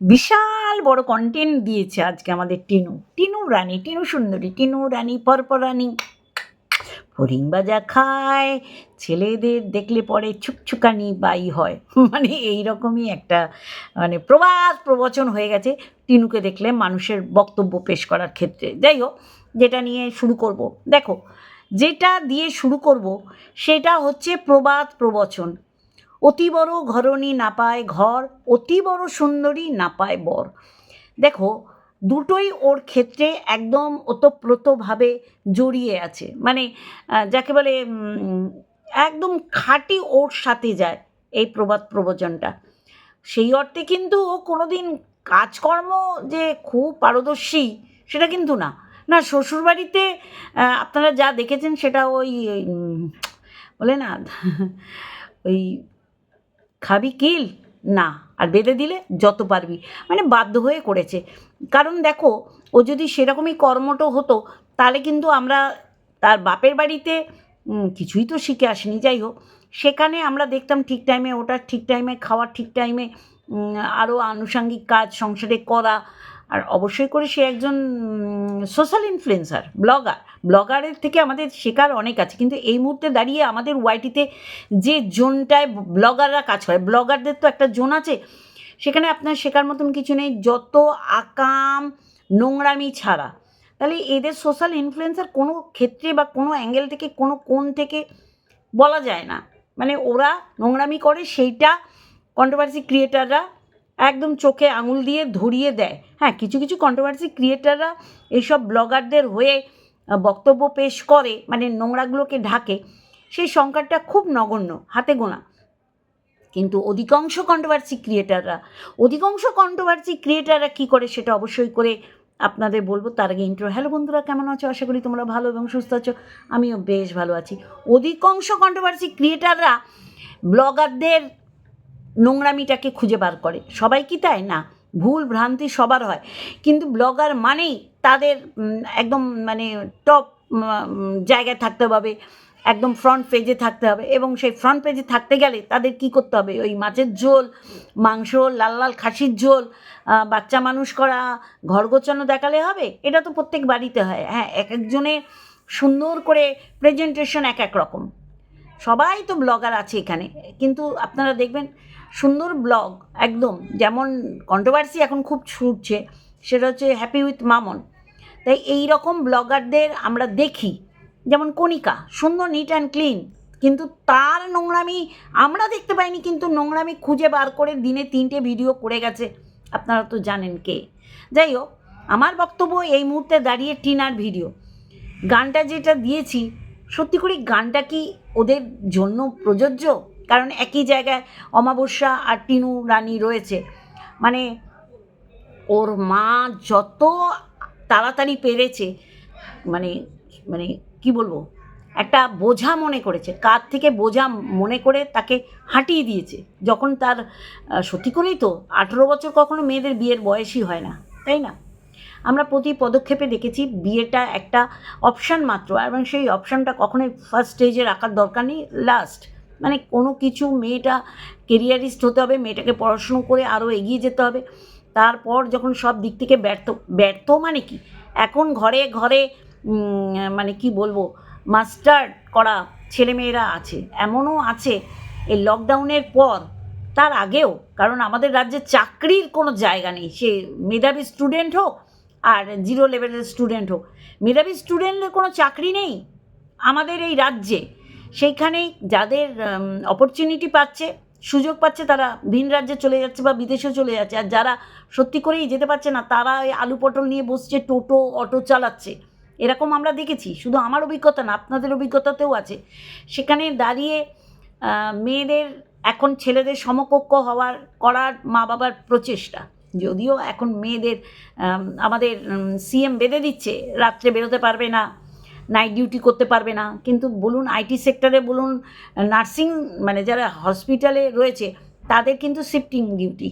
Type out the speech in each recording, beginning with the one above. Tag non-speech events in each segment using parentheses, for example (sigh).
বিশাল বড় কন্টেন্ট দিয়েছে আজকে আমাদের টিনু। টিনু রানী টিনু সুন্দরী টিনু রানী পরপরানি ফরিং বাজা খায়, ছেলেদের দেখলে পরে ছুকছুকানি বাই হয়। (laughs) মানে এই রকমই একটা মানে প্রবাদ প্রবচন হয়ে গেছে টিনুকে দেখলে মানুষের বক্তব্য পেশ করার ক্ষেত্রে। যাই হোক, যেটা নিয়ে শুরু করব। দেখো, যেটা দিয়ে শুরু করব, সেটা হচ্ছে প্রবাদ, প্রবচন। অতি বড় ঘরণী না পায় ঘর, অতি বড় সুন্দরী না পায় বর। দেখো দুটোই ওর ক্ষেত্রে একদম ওতপ্রোতভাবে জড়িয়ে আছে। মানে যাকে বলে একদম খাঁটি ওর সাথে যায় এই প্রবাদ প্রবচনটা। সেই অর্থে কিন্তু ও কোনোদিন কাজকর্ম যে খুব পারদর্শী সেটা কিন্তু না। না শ্বশুরবাড়িতে আপনারা যা দেখেছেন সেটা ওই, বলে না ওই খাবি কিল? না, আর বেঁধে দিলে যত পারবি। মানে বাধ্য হয়ে করেছে। কারণ দেখো, ও যদি সেরকমই কর্মটো হতো, তাহলে কিন্তু আমরা তার বাপের বাড়িতে কিছুই তো শিখে আসেনি। যাই হোক, সেখানে আমরা দেখতাম ঠিক টাইমে ওটা ঠিক টাইমে খাওয়া ঠিক টাইমে আরও আনুষাঙ্গিক কাজ সংসারে করা আর অবশ্যই করে সে একজন সোশ্যাল ইনফ্লুয়েন্সার ব্লগার ব্লগারের থেকে আমাদের শেখার অনেক আছে। কিন্তু এই মুহূর্তে দাঁড়িয়ে আমাদের ওয়াইটিতে যে জোনটায় ব্লগাররা কাজ করে ব্লগারদের তো একটা জোন আছে, সেখানে আপনার শেখার মতন কিছু নেই। যত আকাম, নোংরামি ছাড়া। তাহলে এদের সোশ্যাল ইনফ্লুয়েন্সার কোনো ক্ষেত্রে বা কোনো অ্যাঙ্গেল থেকে, কোনো কোণ থেকে বলা যায় না। মানে ওরা নোংরামি করে, সেইটা কন্ট্রোভার্সি ক্রিয়েটাররা একদম চোখে আঙুল দিয়ে ধরিয়ে দেয়। হ্যাঁ কিছু কিছু কন্ট্রোভার্সি ক্রিয়েটাররা এইসব ব্লগারদের হয়ে বক্তব্য পেশ করে মানে নোংরাগুলোকে ঢাকে, সেই সংখ্যাটা খুব নগণ্য, হাতে গোনা। কিন্তু অধিকাংশ কন্ট্রোভার্সি ক্রিয়েটাররা অধিকাংশ কন্ট্রোভার্সি ক্রিয়েটাররা কী করে সেটা অবশ্যই করে আপনাদের বলব। তার আগে ইন্ট্রো হ্যালো বন্ধুরা, কেমন আছো? আশা করি তোমরা ভালো এবং সুস্থ আছো। আমিও বেশ ভালো আছি। অধিকাংশ কন্ট্রোভার্সি ক্রিয়েটাররা ব্লগারদের নোংরামিটাকে খুঁজে বার করে। সবাই কি তাই? না, ভুল ভ্রান্তি সবার হয়। কিন্তু ব্লগার মানেই তাদের একদম মানে টপ জায়গায় থাকতে হবে, একদম ফ্রন্ট পেজে থাকতে হবে এবং সেই ফ্রন্ট পেজে থাকতে গেলে তাদের কি করতে হবে? ওই মাছের ঝোল, মাংস, লাল লাল খাসির ঝোল বাচ্চা মানুষ করা, ঘর গোছানো দেখালে হবে? এটা তো প্রত্যেক বাড়িতে হয়। হ্যাঁ এক একজনের সুন্দর করে প্রেজেন্টেশন এক এক রকম। সবাই তো ব্লগার আছে এখানে। কিন্তু আপনারা দেখবেন সুন্দর ব্লগ, একদম। যেমন কন্ট্রোভার্সি এখন খুব ছুটছে, সেটা হচ্ছে হ্যাপি উইথ মামন তাই এই রকম ব্লগারদের আমরা দেখি, যেমন কণিকা, সুন্দর নিট অ্যান্ড ক্লিন কিন্তু তার নোংরামি আমরা দেখতে পাইনি, কিন্তু নোংরামি খুঁজে বার করে দিনে তিনটে ভিডিও করে গেছে। আপনারা তো জানেন কে। যাই হোক, আমার বক্তব্য এই মুহূর্তে দাঁড়িয়ে টিনার ভিডিও গানটা যেটা দিয়েছি, সত্যি করে গানটা কি ওদের জন্য প্রযোজ্য? কারণ একই জায়গায় অমাবস্যা আর টিনু রানী রয়েছে। মানে ওর মা যত তাড়াতাড়ি পেরেছে মানে মানে কি বলব, একটা বোঝা মনে করেছে কার থেকে বোঝা মনে করে তাকে হাঁটিয়ে দিয়েছে। যখন তার সত্যি করেই তো আঠেরো বছর কখনো মেয়েদের বিয়ের বয়সই হয় না, তাই না? আমরা প্রতি পদক্ষেপে দেখেছি বিয়েটা একটা অপশান মাত্র, এবং সেই অপশানটা কখনোই ফার্স্ট স্টেজে রাখার দরকার নেই লাস্ট মানে কোনো কিছু মেয়েটা কেরিয়ারিস্ট হতে হবে, মেয়েটাকে পড়াশুনো করে আরও এগিয়ে যেতে হবে। তারপর যখন সব দিক থেকে ব্যর্থ ব্যর্থ মানে কি? এখন ঘরে ঘরে মানে কি বলব মাস্টার্ড করা ছেলেমেয়েরা আছে, এমনও আছে। এই লকডাউনের পর, তার আগেও, কারণ আমাদের রাজ্যে চাকরির কোনো জায়গা নেই। সে মেধাবী স্টুডেন্ট হোক আর জিরো লেভেলের স্টুডেন্ট হোক, মেধাবী স্টুডেন্টের কোনো চাকরি নেই। আমাদের এই রাজ্যে সেইখানেই যাদের অপরচুনিটি পাচ্ছে সুযোগ পাচ্ছে তারা ভিন রাজ্যে চলে যাচ্ছে বা বিদেশে চলে যাচ্ছে। আর যারা সত্যি করেই যেতে পারছে না তারা ওই আলু পটল নিয়ে বসছে টোটো অটো চালাচ্ছে। এরকম আমরা দেখেছি। শুধু আমার অভিজ্ঞতা না আপনাদের অভিজ্ঞতাতেও আছে। সেখানে দাঁড়িয়ে মেয়েদের এখন ছেলেদের সমকক্ষ হওয়ার করার মা বাবার প্রচেষ্টা। যদিও এখন মেয়েদের আম, আমাদের সিএম বেঁধে দিচ্ছে রাত্রে বেরোতে পারবে না। নাইট ডিউটি করতে পারবে না। কিন্তু বলুন আইটি সেক্টরে বলুন নার্সিং মানে যারা হসপিটালে রয়েছে, তাদের কিন্তু শিফটিং ডিউটি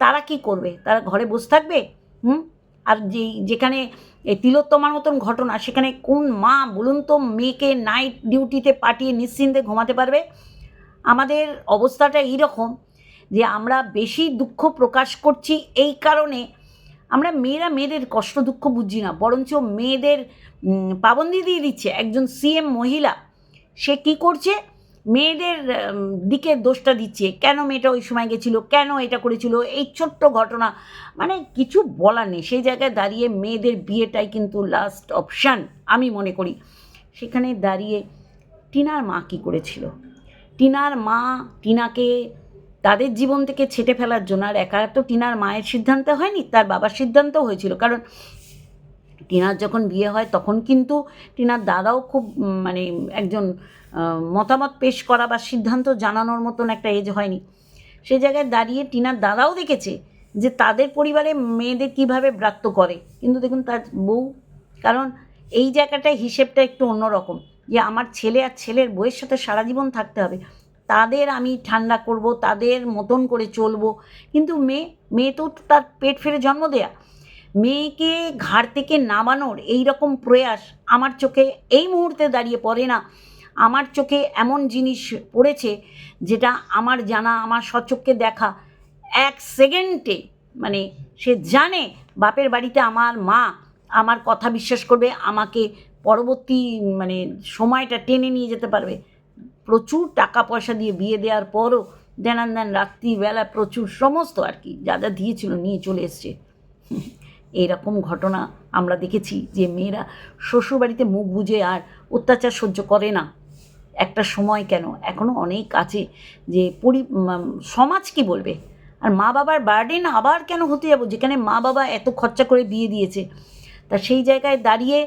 তারা কি করবে? তারা ঘরে বসে থাকবে? হুম? আর যেই, যেখানে এই তিলোত্তমার মতন ঘটনা, সেখানে কোন মা বলুন তো, মেয়েকে নাইট ডিউটিতে পাঠিয়ে নিশ্চিন্তে ঘুমাতে পারবে? আমাদের অবস্থাটা এইরকম যে আমরা বেশি দুঃখ প্রকাশ করছি এই কারণে আমরা মেয়েরা মেয়েদের কষ্ট দুঃখ বুঝি না, বরঞ্চ মেয়েদের পাবন্দি দিয়ে দিচ্ছে। একজন সিএম মহিলা, সে কি করছে? মেয়েদের দিকে দোষটা দিচ্ছে। কেন মেয়েটা ওই সময় গেছিল? কেন এটা করেছিল? এই ছোট্ট ঘটনা। মানে কিছু বলার নেই। সেই জায়গায় দাঁড়িয়ে মেয়েদের বিয়েটাই কিন্তু লাস্ট অপশান আমি মনে করি। সেখানে দাঁড়িয়ে টিনার মা কী করেছিল? টিনার মা টিনাকে তাদের জীবন থেকে ছেটে ফেলার জন্য, আর একা তো টিনার মায়ের সিদ্ধান্ত হয়নি, তার বাবার সিদ্ধান্ত হয়েছিল। কারণ টিনার যখন বিয়ে হয়, তখন কিন্তু টিনার দাদাও খুব মানে একজন মতামত পেশ করা বা সিদ্ধান্ত জানানোর মতন একটা এজ হয়নি। সেই জায়গায় দাঁড়িয়ে টিনার দাদাও দেখেছে যে তাদের পরিবারে মেয়েদের কীভাবে ব্রাত্য করে। কিন্তু দেখুন, তার বউ, কারণ এই জায়গাটায় হিসেবটা একটু অন্যরকম। যে আমার ছেলে আর ছেলের বউয়ের সাথে সারা জীবন থাকতে হবে। তাদের আমি ঠান্ডা করব, তাদের মতন করে চলবো। কিন্তু মেয়ে মেয়ে তো তার পেট ফেরে জন্ম দেয়া। মেয়েকে ঘাড় থেকে নামানোর এই রকম প্রয়াস আমার চোখে এই মুহূর্তে দাঁড়িয়ে পড়ে না। আমার চোখে এমন জিনিস পড়েছে যেটা আমার জানা, আমার সচক্ষে দেখা। এক সেকেন্ডে মানে সে জানে বাপের বাড়িতে আমার মা আমার কথা বিশ্বাস করবে, আমাকে পরবর্তী মানে সময়টা টেনে নিয়ে যেতে পারবে। প্রচুর টাকা পয়সা দিয়ে বিয়ে দেওয়ার পরও দেনান দেন রাত্রিবেলা প্রচুর সমস্ত আর কি, যা যা দিয়েছিল নিয়ে চলে এসছে। এইরকম ঘটনা আমরা দেখেছি যে মেয়েরা শ্বশুরবাড়িতে মুখ বুজে আর অত্যাচার সহ্য করে না। একটা সময় কেন? এখনও অনেক আছে যে পরি সমাজ কি বলবে? আর মা বাবার বার্ডেন আবার কেন হতে যাব? যেখানে মা বাবা এত খরচা করে বিয়ে দিয়েছে। তা সেই জায়গায় দাঁড়িয়ে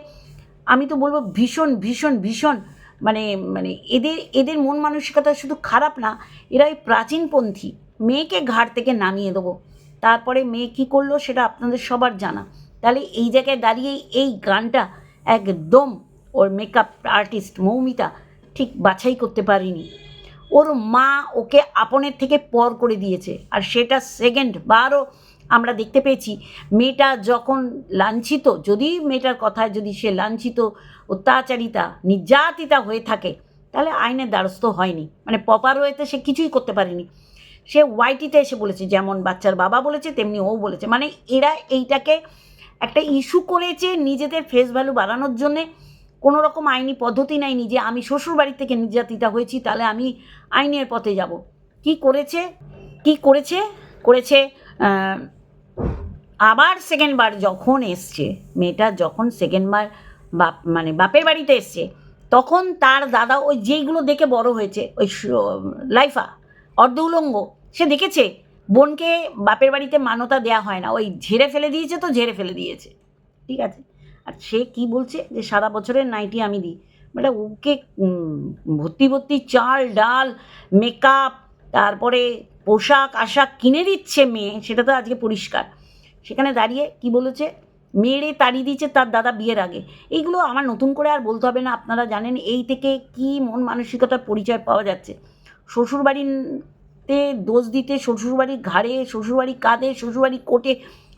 আমি তো বলব ভীষণ ভীষণ ভীষণ মানে মানে এদের এদের মন মানসিকতা শুধু খারাপ না, এরা ওই প্রাচীনপন্থী। মেয়েকে ঘাট থেকে নামিয়ে দেবো। তারপরে মেয়ে কী করল সেটা আপনাদের সবার জানা। তাহলে এই জায়গায় দাঁড়িয়ে এই গানটা একদম ওর মেকআপ আর্টিস্ট মৌমিতা ঠিক বাছাই করতে পারিনি। ওর মা ওকে আপনের থেকে পর করে দিয়েছে। আর সেটা সেকেন্ড বারও আমরা দেখতে পেয়েছি। মেয়েটা যখন লাঞ্ছিত, যদি মেয়েটার কথায় যদি সে লাঞ্ছিত অত্যাচারিতা, নির্যাতিতা হয়ে থাকে, তাহলে আইনের দ্বারস্থ হয়নি। মানে পপার ওয়েতে সে কিছুই করতে পারেনি। সে ওয়াইটিতে এসে বলেছে, যেমন বাচ্চার বাবা বলেছে, তেমনি ও বলেছে। মানে এরা এইটাকে একটা ইস্যু করেছে নিজেদের ফেস ভ্যালু বাড়ানোর জন্যে। কোনো রকম আইনি পদ্ধতি নেয়নি যে আমি শ্বশুর বাড়ি থেকে নির্যাতিতা হয়েছি, তাহলে আমি আইনের পথে যাব। কি করেছে? কি করেছে? করেছে আবার সেকেন্ডবার যখন এসছে, মেয়েটা যখন সেকেন্ডবার বাপ মানে বাপের বাড়িতে এসছে। তখন তার দাদা ওই যেইগুলো দেখে বড় হয়েছে, ওই লাইফা, অর্ধ উলঙ্গ, সে দেখেছে, বোনকে বাপের বাড়িতে মান্যতা দেয়া হয় না। ওই ঝেড়ে ফেলে দিয়েছে তো ঝেড়ে ফেলে দিয়েছে। ঠিক আছে? আর সে কি বলছে যে, সারা বছরের নাইটি আমি দিই। মানে ওকে ভর্তি ভর্তি চাল, ডাল, মেকআপ, তারপরে পোশাক, আশাক কিনে দিচ্ছে মেয়ে, সেটা তো আজকে পরিষ্কার। সেখানে দাঁড়িয়ে কি বলেছে? মেয়েরে তাড়িয়ে দিয়েছে তার দাদা বিয়ের আগে। এইগুলো আমার নতুন করে আর বলতে হবে না, আপনারা জানেন এই থেকে কি মন মানসিকতার পরিচয় পাওয়া যাচ্ছে। শ্বশুরবাড়িতে দোষ দিতে শ্বশুরবাড়ির ঘাড়ে, শ্বশুরবাড়ি কাঁধে, শ্বশুরবাড়ি কোটে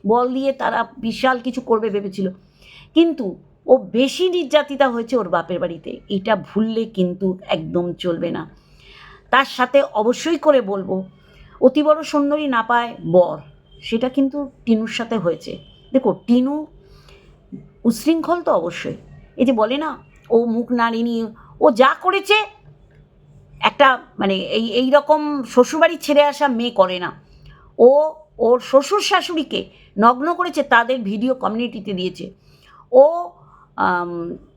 বল দিয়ে তারা বিশাল কিছু করবে ভেবেছিল। কিন্তু ও বেশি নির্যাতিতা হয়েছে ওর বাপের বাড়িতে। এটা ভুললে কিন্তু একদম চলবে না। তার সাথে অবশ্যই করে বলব, অতি বড় সুন্দরী না পায় বর। সেটা কিন্তু টিনুর সাথে হয়েছে। দেখো, টিনু উশৃঙ্খল তো অবশ্যই। এই যে বলে না, ও মুখ নাড়িনি, ও যা করেছে, একটা মানে এই এই রকম শ্বশুরবাড়ি ছেড়ে আসা মেয়ে করে না। ও, ওর শ্বশুর শাশুড়িকে নগ্ন করেছে, তাদের ভিডিও কমিউনিটিতে দিয়েছে। ও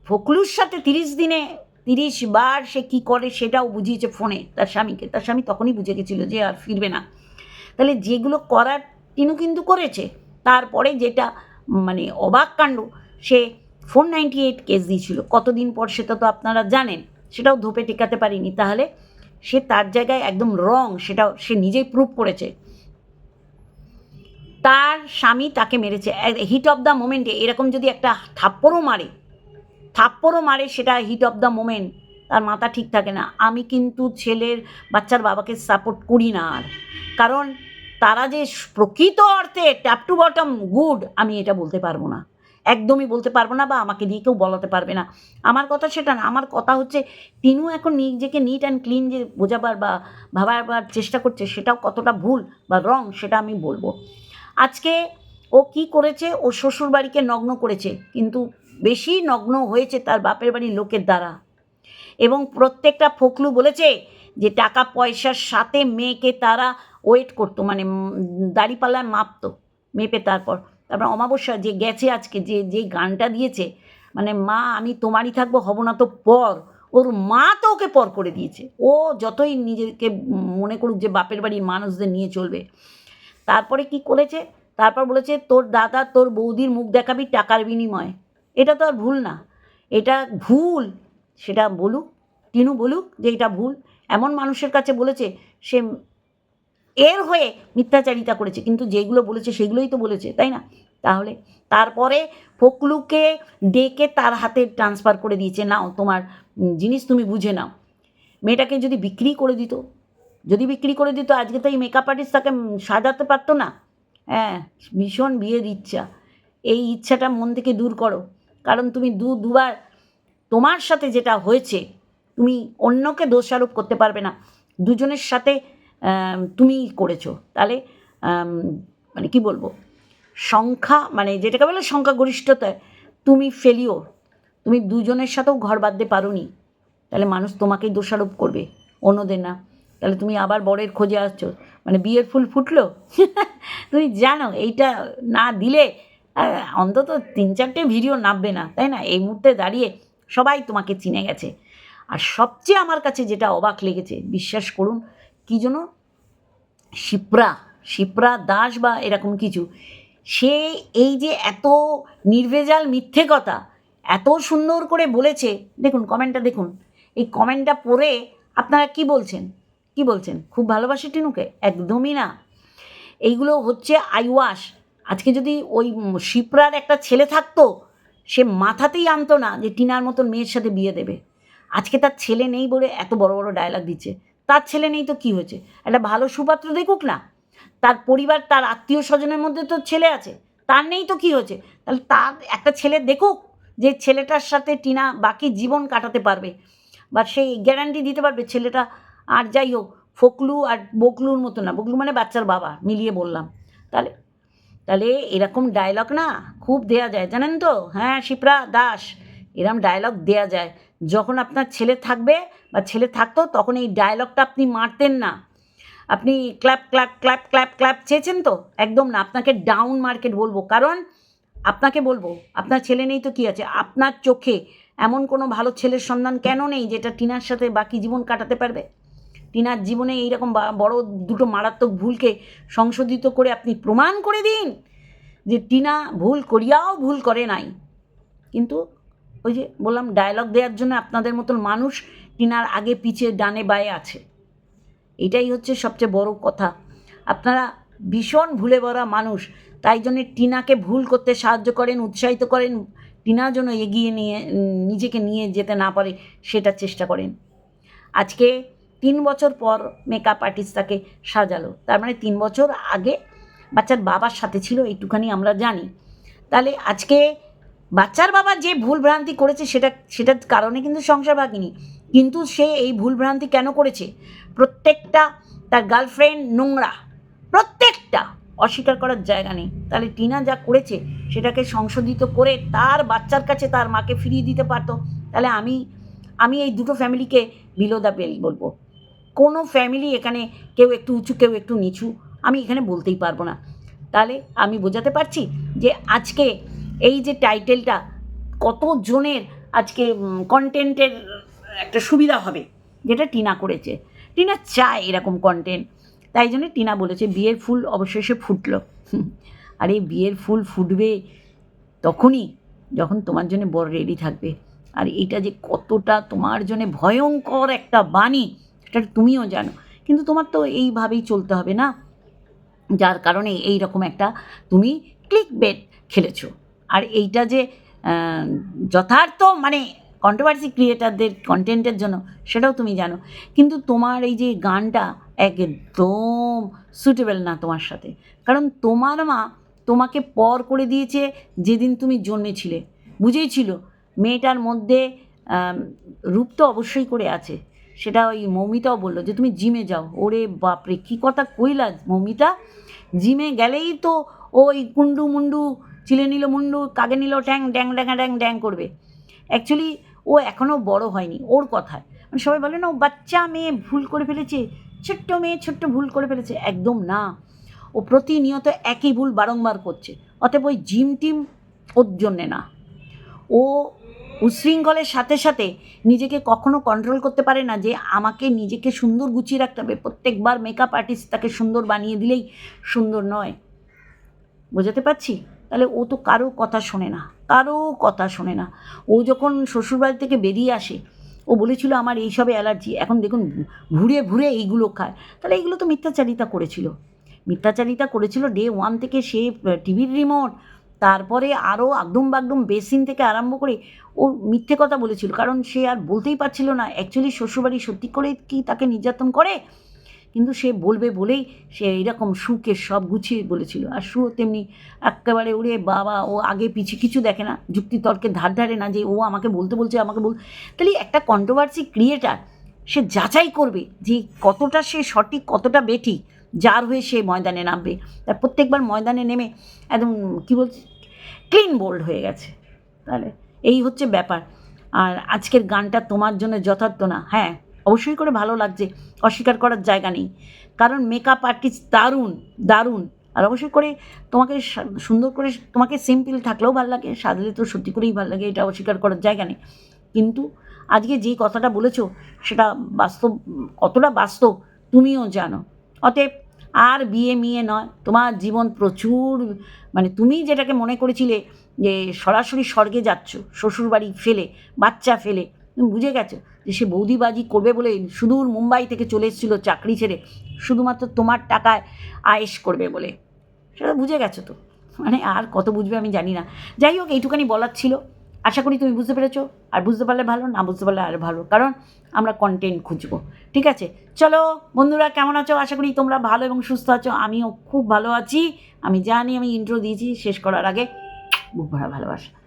ফকলুর সাথে তিরিশ দিনে, তিরিশ বার সে কী করে সেটাও বুঝিয়েছে ফোনে। তার স্বামীকে, তার স্বামী তখনই বুঝে গেছিল যে আর ফিরবে না। তাহলে যেগুলো করার টিনু কিন্তু করেছে তারপরে যেটা মানে অবাক কাণ্ড, সে ফোর নাইনটি এইট কেস দিয়েছিল। কতদিন পর সেটা তো আপনারা জানেন, সেটাও ধোপে টেকাতে পারিনি। তাহলে সে তার জায়গায় একদম রং সেটা সে নিজেই প্রুভ করেছে। তার স্বামী তাকে মেরেছে। হিট অফ দ্য মোমেন্টে এরকম যদি একটা থাপ্পড়ও মারে থাপ্পড়ও মারে সেটা হিট অফ দ্য মোমেন্ট তার মাথা ঠিক থাকে না। আমি কিন্তু ছেলের, বাচ্চার বাবাকে সাপোর্ট করি না আর। কারণ তারা যে প্রকৃত অর্থে ট্যাপ টু বটম গুড আমি এটা বলতে পারব না। একদমই বলতে পারব না বা আমাকে নিয়ে কেউ বলাতে পারবে না। আমার কথা সেটা না, আমার কথা হচ্ছে তিনিও এখন নিজেকে নিট অ্যান্ড ক্লিন যে বোঝাবার বা ভাবার চেষ্টা করছে, সেটাও কতটা ভুল বা রং সেটা আমি বলব। আজকে ও কি করেছে? ও শ্বশুর বাড়িকে নগ্ন করেছে, কিন্তু বেশি নগ্ন হয়েছে তার বাপের বাড়ির লোকের দ্বারা। এবং প্রত্যেকটা ফকলু বলেছে যে টাকা পয়সার সাথে মেয়েকে তারা ওয়েট করতো মানে দাড়িপাল্লায় মাপতো মেপে তারপর। তারপর অমাবস্যা যে গেছে আজকে, যে যে গানটা দিয়েছে মানে মা আমি তোমারই থাকব, হব না তো পর। ওর মা তো ওকে পর করে দিয়েছে। ও যতই নিজেকে মনে করুক যে বাপের বাড়ির মানুষদের নিয়ে চলবে। তারপরে কি করেছে? তারপর বলেছে, তোর দাদা, তোর বৌদির মুখ দেখাবি টাকার বিনিময়ে। এটা তো আর ভুল না। এটা ভুল। সেটা বলুক, টিনু বলুক যে এটা ভুল। এমন মানুষের কাছে বলেছে, সে এর হয়ে মিথ্যাচারিতা করেছে, কিন্তু যেগুলো বলেছে সেগুলোই তো বলেছে, তাই না? তাহলে তারপরে ফকলুকে ডেকে তার হাতে ট্রান্সফার করে দিয়েছে, নাও তোমার জিনিস তুমি বুঝে নাও। মেয়েটাকে যদি বিক্রি করে দিত, যদি বিক্রি করে দিত, আজকে তো এই মেকআপ আর্টিস্ট তাকে সাজাতে পারতো না। হ্যাঁ ভীষণ বিয়ের ইচ্ছা। এই ইচ্ছাটা মন থেকে দূর করো। কারণ তুমি দু দুবার তোমার সাথে যেটা হয়েছে, তুমি অন্যকে দোষারোপ করতে পারবে না। দুজনের সাথে তুমি করেছ। তাহলে মানে কি বলব? সংখ্যা মানে যেটাকে বলে সংখ্যাগরিষ্ঠতায় তুমি ফেলিও তুমি দুজনের সাথেও ঘর বাঁধতে পারো নি তাহলে মানুষ তোমাকেই দোষারোপ করবে, অন্যদের না। তাহলে তুমি আবার বরের খোঁজে আসছো। মানে বিয়ের ফুল ফুটলো? (laughs) তুমি জানো, এইটা না দিলে অন্তত তিন চারটে ভিডিও নামবে না, তাই না? এই মুহূর্তে দাঁড়িয়ে সবাই তোমাকে চিনে গেছে। আর সবচেয়ে আমার কাছে যেটা অবাক লেগেছে, বিশ্বাস করুন, কী যেন? শিপ্রা শিপ্রা দাস বা এরকম কিছু, সে এই যে এত নির্ভেজাল মিথ্যে কথা, এত সুন্দর করে বলেছে, দেখুন কমেন্টটা দেখুন, এই কমেন্টটা পড়ে আপনারা কি বলছেন? কি বলছেন? খুব ভালোবাসে টিনুকে? একদমই না। এইগুলো হচ্ছে আইওয়াশ আজকে যদি ওই শিপ্রার একটা ছেলে থাকতো সে মাথাতেই আনতো না যে টিনার মতন মেয়ের সাথে বিয়ে দেবে। আজকে তার ছেলে নেই বলে এত বড় বড় ডায়লগ দিচ্ছে। তার ছেলে নেই তো কী হয়েছে? একটা ভালো সুপাত্র দেখুক না। তার পরিবার, তার আত্মীয় স্বজনের মধ্যে তো ছেলে আছে। তার নেই তো কী হয়েছে? তাহলে তার একটা ছেলে দেখুক যে ছেলেটার সাথে টিনা বাকি জীবন কাটাতে পারবে বা সেই গ্যারান্টি দিতে পারবে ছেলেটা। আর যাই হোক, ফকলু আর বকলুর মতো না। বকলু মানে বাচ্চার বাবা, মিলিয়ে বললাম। তাহলে তাহলে এরকম ডায়লগ না খুব দেয়া যায়, জানেন তো? হ্যাঁ শিপ্রা, দাস, এরম ডায়লগ দেয়া যায়। যখন আপনার ছেলে থাকবে বা ছেলে থাকতো, তখন এই ডায়লগটা আপনি মারতেন না। আপনি clap clap clap clap clap চেয়েছেন তো? একদম না, আপনাকে ডাউন মার্কেট বলব। কারণ আপনাকে বলব, আপনার ছেলে নেই তো কী আছে? আপনার চোখে এমন কোনো ভালো ছেলের সন্ধান কেন নেই, যেটা টিনার সাথে বাকি জীবন কাটাতে পারবে? টিনার জীবনে এইরকম বড় দুটো মারাত্মক ভুলকে সংশোধিত করে আপনি প্রমাণ করে দিন যে টিনা ভুল করিয়াও ভুল করে নাই। কিন্তু ওই যে বললাম ডায়লগ দেওয়ার জন্য আপনাদের মতন মানুষ টিনার আগে পিছে ডানে বায়ে আছে। এটাই হচ্ছে সবচেয়ে বড় কথা। আপনারা ভীষণ ভুলে ভরা মানুষ, তাই জন্যে টিনাকে ভুল করতে সাহায্য করেন, উৎসাহিত করেন, টিনা যেন এগিয়ে নিয়ে, নিজেকে নিয়ে যেতে না পারে, সেটা চেষ্টা করেন। আজকে তিন বছর পর মেকআপ আর্টিস্ট তাকে সাজালো। তার মানে তিন বছর আগে বাচ্চার বাবার সাথে ছিল, এইটুখানি আমরা জানি। তাহলে আজকে বাচ্চার বাবা যে ভুল ভ্রান্তি করেছে সেটা, সেটার কারণে কিন্তু সংসার ভাগিনি। কিন্তু সে এই ভুল ভ্রান্তি কেন করেছে? প্রত্যেকটা তার গার্লফ্রেন্ড নোংরা। প্রত্যেকটা অস্বীকার করার জায়গা নেই। তাহলে টিনা যা করেছে সেটাকে সংশোধিত করে তার বাচ্চার কাছে তার মাকে ফিরিয়ে দিতে পারতো। তাহলে আমি আমি এই দুটো ফ্যামিলিকে বিলো দ্য বেল বলব। কোনো ফ্যামিলি এখানে কেউ একটু উঁচু, কেউ একটু নিচু, আমি এখানে বলতেই পারব না। তাহলে আমি বোঝাতে পারছি যে আজকে এই যে টাইটেলটা কতজনের আজকে কন্টেন্টের একটা সুবিধা হবে, যেটা টিনা করেছে। টিনা চায় এরকম কন্টেন্ট তাই জন্য টিনা বলেছে, বিয়ের ফুল অবশেষে ফুটলো। আর এই বিয়ের ফুল ফুটবে তখনই, যখন তোমার জন্য বড় রেডি থাকবে। আর এটা যে কতটা তোমার জন্য ভয়ঙ্কর একটা বাণী সেটা তুমিও জানো। কিন্তু তোমার তো এইভাবেই চলতে হবে না। যার কারণে এই রকম একটা তুমি ক্লিক বেট খেলেছো। আর এইটা যে যথার্থ মানে কন্ট্রোভার্সি ক্রিয়েটারদের কন্টেন্টের জন্য সেটাও তুমি জানো। কিন্তু তোমার এই যে গানটা একদম সুটেবল না তোমার সাথে। কারণ তোমার মা তোমাকে পর করে দিয়েছে যেদিন তুমি জন্মেছিলে। বুঝেইছিল মেয়েটার মধ্যে রূপ তো অবশ্যই করে আছে। সেটা ওই মৌমিতাও বলল যে, তুমি জিমে যাও। ওরে বাপরে, কী কথা কইলা মৌমিতা? জিমে গেলেই তো ওই কুন্ডু মুন্ডু চিলে নিল মুন্ডু কাগে নিল ট্যাং ড্যাং ড্যাঙা ড্যাং ড্যাং করবে। অ্যাকচুয়ালি ও এখনও বড় হয়নি, ওর কথায়। মানে সবাই বলে, না, ও বাচ্চা মেয়ে, ভুল করে ফেলেছে, ছোট্ট মেয়ে, ছোট্ট ভুল করে ফেলেছে। একদম না। ও প্রতিনিয়ত একই ভুল বারংবার করছে। অতএব ওই জিম টিম ওর জন্যে না। ও উশৃঙ্খলের সাথে সাথে নিজেকে কখনো কন্ট্রোল করতে পারে না যে আমাকে নিজেকে সুন্দর গুছিয়ে রাখতে হবে। প্রত্যেকবার মেকআপ আর্টিস্ট তাকে সুন্দর বানিয়ে দিলেই সুন্দর নয়। বোঝাতে পারছি? তাহলে ও তো কারও কথা শোনে না, কারও কথা শোনে না। ও যখন শ্বশুরবাড়ি থেকে বেরিয়ে আসে, ও বলেছিল আমার এইসবে অ্যালার্জি এখন দেখুন, ঘুরে ঘুরে এইগুলো খায়। তাহলে এইগুলো তো মিথ্যাচারিতা করেছিল। মিথ্যাচারিতা করেছিল ডে ওয়ান থেকে সে টিভির রিমোট তারপরে আরও আগদম বাগদম বেসিন থেকে আরম্ভ করে ও মিথ্যে কথা বলেছিল। কারণ সে আর বলতেই পারছিল না অ্যাকচুয়ালি শ্বশুরবাড়ি সত্যি করে কি তাকে নির্যাতন করে? কিন্তু সে বলবে বলেই সে এইরকম সুকে সব গুছিয়ে বলেছিল। আর সুও তেমনি একেবারে ওরে বাবা, ও আগে পিছিয়ে কিছু দেখে না, যুক্তিতর্কে ধার ধারে না যে ও আমাকে বলতে বলছে, আমাকে বল। তাহলে একটা কন্ট্রোভার্সি ক্রিয়েটার সে যাচাই করবে যে কতটা সে সঠিক, কতটা বেঠিক। যার হয়ে সে ময়দানে নামবে তার প্রত্যেকবার ময়দানে নেমে একদম কী বলছে ক্লিন বোল্ড হয়ে গেছে। তাহলে এই হচ্ছে ব্যাপার। আর আজকের গানটা তোমার জন্য যথার্থ না। হ্যাঁ অবশ্যই করে ভালো লাগছে, অস্বীকার করার জায়গা নেই। কারণ মেকআপ আর্টিস্ট দারুণ দারুণ। আর অবশ্যই করে তোমাকে সুন্দর করে, তোমাকে সিম্পল থাকলেও ভালো লাগে, সাজলে তো সত্যি করেই ভালো লাগে, এটা অস্বীকার করার জায়গা নেই। কিন্তু আজকে যে কথাটা বলেছ, সেটা বাস্তব, কতটা বাস্তব, তুমিও জানো। অতএব আর বিয়ে মিয়ে নয়, তোমার জীবন প্রচুর মানে তুমি যেটাকে মনে করেছিলে যে সরাসরি স্বর্গে যাচ্ছ, শ্বশুরবাড়ি ফেলে, বাচ্চা ফেলে, তুমি বুঝে গেছো যে সে বৌদিবাজি করবে বলে সুদূর মুম্বাই থেকে চলে এসেছিল চাকরি ছেড়ে, শুধুমাত্র তোমার টাকায় আয়েস করবে বলে। সেটা বুঝে গেছো তো? মানে আর কত বুঝবে আমি জানি না। যাই হোক, এইটুখানি বলার ছিল। আশা করি তুমি বুঝতে পেরেছ। আর বুঝতে পারলে ভালো, না বুঝতে পারলে আরও ভালো। কারণ আমরা কন্টেন্ট খুঁজবো। ঠিক আছে? চলো, বন্ধুরা কেমন আছো? আশা করি তোমরা ভালো এবং সুস্থ আছো। আমিও খুব ভালো আছি। আমি জানি আমি ইন্ট্রো দিয়েছি, শেষ করার আগে বুক ভরা ভালোবাসা।